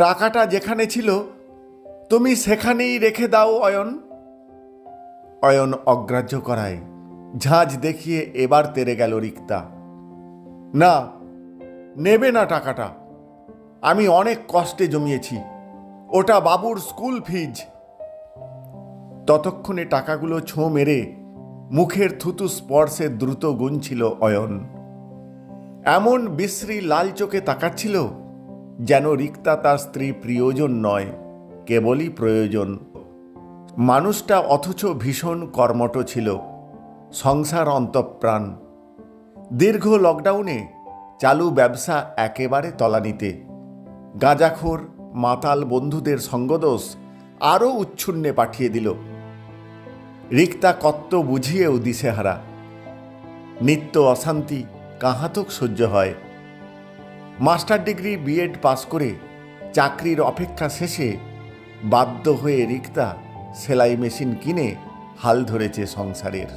টাকাটা যেখানে ছিল, তুমি সেখানেই রেখে দাও, অয়ন। অয়ন অগ্রাহ্য করায়। ঝাঁজ দেখিয়ে এবার তেরে গেল রিক্তা। না, নেবে না টাকাটা। আমি অনেক কষ্টে জমিয়েছি। ওটা বাবুর স্কুল ফিজ। ততক্ষণে টাকাগুলো ছোঁ মেরে মুখের থুতু স্পর্শে দ্রুত গুনছিল অয়ন। এমন বিশ্রী লাল চোখে তাকাচ্ছিল যেন রিক্তা তার স্ত্রী প্রিয়জন নয়, কেবলই প্রয়োজন। মানুষটা অথচ ভীষণ কর্মঠ ছিল, সংসার অন্তঃপ্রাণ। দীর্ঘ লকডাউনে চালু ব্যবসা একেবারে তলানিতে। গাঁজাখোর, মাতাল বন্ধুদের সঙ্গদোষ আরও উচ্ছুন্নে পাঠিয়ে দিল। রিক্তা কত্ত বুঝিয়েও দিশেহারা। নিত্য অশান্তি কাহাতক সহ্য হয়। মাস্টার ডিগ্রি বিএড পাস করে চাকরির অপেক্ষা শেষে বাধ্য হয়ে রিক্তা সেলাই মেশিন কিনে হাল ধরেছে সংসারের।